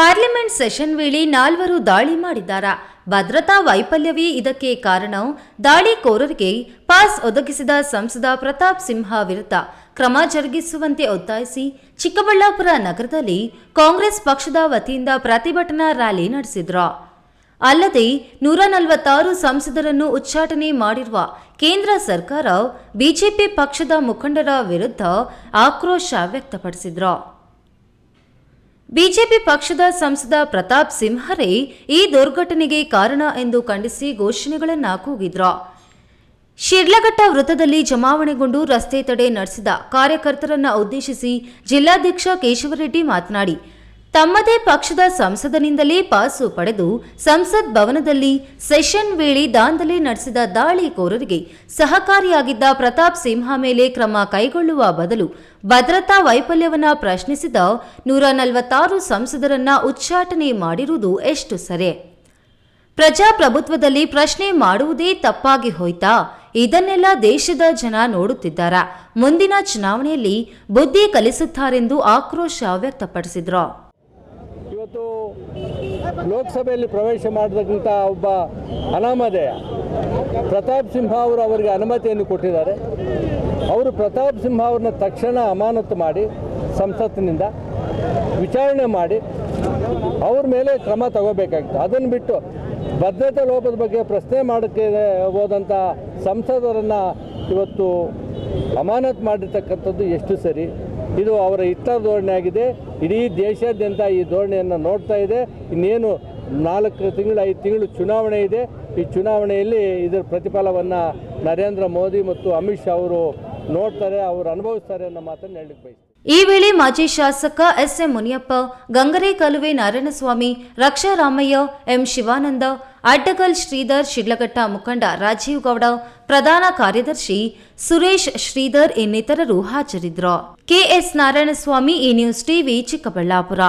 Parliament session ವೇಳೆ ನಾಲ್ವರು ದಾಳಿ ಮಾಡಿದ್ದಾರಾ. ಭದ್ರತಾ ವೈಫಲ್ಯವೇ ಇದಕ್ಕೆ ಕಾರಣ? ದಾಳಿಕೋರರಿಗೆ ಪಾಸ್ ಒದಗಿಸಿದ ಸಂಸದ ಪ್ರತಾಪ್ ಸಿಂಹ ವಿರುದ್ಧ ಕ್ರಮ ಜರುಗಿಸುವಂತೆ ಒತ್ತಾಯಿಸಿ ಚಿಕ್ಕಬಳ್ಳಾಪುರ ನಗರದಲ್ಲಿ ಕಾಂಗ್ರೆಸ್ ಪಕ್ಷದ ವತಿಯಿಂದ ಪ್ರತಿಭಟನಾ ರ್ಯಾಲಿ ನಡೆಸಿದ್ರು. ಅಲ್ಲದೆ ನೂರ ನಲವತ್ತಾರು ಸಂಸದರನ್ನು ಉಚ್ಚಾಟನೆ ಮಾಡಿರುವ ಕೇಂದ್ರ ಸರ್ಕಾರ ಬಿಜೆಪಿ ಪಕ್ಷದ ಮುಖಂಡರ ವಿರುದ್ಧ ಆಕ್ರೋಶ ವ್ಯಕ್ತಪಡಿಸಿದ್ರು. ಬಿಜೆಪಿ ಪಕ್ಷದ ಸಂಸದ ಪ್ರತಾಪ್ ಸಿಂಹರೇ ಈ ದುರ್ಘಟನೆಗೆ ಕಾರಣ ಎಂದು ಖಂಡಿಸಿ ಘೋಷಣೆಗಳನ್ನ ಕೂಗಿದ್ರು. ಶಿಡ್ಲಘಟ್ಟ ವೃತ್ತದಲ್ಲಿ ಜಮಾವಣೆಗೊಂಡು ರಸ್ತೆ ತಡೆ ನಡೆಸಿದ ಕಾರ್ಯಕರ್ತರನ್ನ ಉದ್ದೇಶಿಸಿ ಜಿಲ್ಲಾಧ್ಯಕ್ಷ ಕೇಶವರೆಡ್ಡಿ ಮಾತನಾಡಿ ತಮ್ಮದೇ ಪಕ್ಷದ ಸಂಸದನಿಂದಲೇ ಪಾಸು ಪಡೆದು ಸಂಸತ್ ಭವನದಲ್ಲಿ ಸೆಷನ್ ವೇಳೆ ದಾಂಧಲೆ ನಡೆಸಿದ ದಾಳಿಕೋರರಿಗೆ ಸಹಕಾರಿಯಾಗಿದ್ದ ಪ್ರತಾಪ್ ಸಿಂಹ ಮೇಲೆ ಕ್ರಮ ಕೈಗೊಳ್ಳುವ ಬದಲು ಭದ್ರತಾ ವೈಫಲ್ಯವನ್ನ ಪ್ರಶ್ನಿಸಿದ ನೂರ ನಲವತ್ತಾರು ಸಂಸದರನ್ನ ಉಚ್ಚಾಟನೆ ಮಾಡಿರುವುದು ಎಷ್ಟು ಸರಿ? ಪ್ರಜಾಪ್ರಭುತ್ವದಲ್ಲಿ ಪ್ರಶ್ನೆ ಮಾಡುವುದೇ ತಪ್ಪಾಗಿ ಹೋಯ್ತಾ? ಇದನ್ನೆಲ್ಲ ದೇಶದ ಜನ ನೋಡುತ್ತಿದ್ದಾರಾ. ಮುಂದಿನ ಚುನಾವಣೆಯಲ್ಲಿ ಬುದ್ಧಿ ಕಲಿಸುತ್ತಾರೆಂದು ಆಕ್ರೋಶ ವ್ಯಕ್ತಪಡಿಸಿದ್ರು. ಲೋಕಸಭೆಯಲ್ಲಿ ಪ್ರವೇಶ ಮಾಡತಕ್ಕಂಥ ಒಬ್ಬ ಅನಾಮಧೇಯ. ಪ್ರತಾಪ್ ಸಿಂಹ ಅವರು ಅವರಿಗೆ ಅನುಮತಿಯನ್ನು ಕೊಟ್ಟಿದ್ದಾರೆ. ಅವರು ಪ್ರತಾಪ್ ಸಿಂಹ ಅವ್ರನ್ನ ತಕ್ಷಣ ಅಮಾನತು ಮಾಡಿ ಸಂಸತ್ತಿನಿಂದ ವಿಚಾರಣೆ ಮಾಡಿ ಅವ್ರ ಮೇಲೆ ಕ್ರಮ ತಗೋಬೇಕಾಗಿತ್ತು. ಅದನ್ನು ಬಿಟ್ಟು ಭದ್ರತಾ ಲೋಪದ ಬಗ್ಗೆ ಪ್ರಶ್ನೆ ಮಾಡೋಕ್ಕೆ ಹೋದಂಥ ಸಂಸದರನ್ನು ಇವತ್ತು ಅಮಾನತು ಮಾಡಿರ್ತಕ್ಕಂಥದ್ದು ಎಷ್ಟು ಸರಿ? ಇದು ಅವರ ಇತರ ಧೋರಣೆ ಆಗಿದೆ. ಇಡೀ ದೇಶಾದ್ಯಂತ ಈ ಧೋರಣೆಯನ್ನು ನೋಡ್ತಾ ಇದೆ. ಇನ್ನೇನು ನಾಲ್ಕು ತಿಂಗಳು, ಐದು ತಿಂಗಳು ಚುನಾವಣೆ ಇದೆ. ಈ ಚುನಾವಣೆಯಲ್ಲಿ ಇದರ ಪ್ರತಿಫಲವನ್ನು ನರೇಂದ್ರ ಮೋದಿ ಮತ್ತು ಅಮಿತ್ ಶಾ ಅವರು ನೋಡ್ತಾರೆ, ಅವರು ಅನುಭವಿಸ್ತಾರೆ ಅನ್ನೋ ಮಾತನ್ನು ಹೇಳಲಿಕ್ಕೆ ಬಯಸ್ತಾರೆ ಈ ವೇಳೆ ಮಾಜಿ ಶಾಸಕ S M Muniyappa Gangare Kaluve Narayanaswamy Raksha Ramaiah M Shivananda Addagal Shridhar, Shidlaghatta ಮುಖಂಡ ರಾಜೀವ್ ಗೌಡ, ಪ್ರಧಾನ ಕಾರ್ಯದರ್ಶಿ ಸುರೇಶ್ ಶ್ರೀಧರ್ ಇನ್ನಿತರರು ಹಾಜರಿದ್ದರು. ಕೆಎಸ್ ನಾರಾಯಣಸ್ವಾಮಿ ಈ ನ್ಯೂಸ್ ಟಿವಿ ಚಿಕ್ಕಬಳ್ಳಾಪುರ.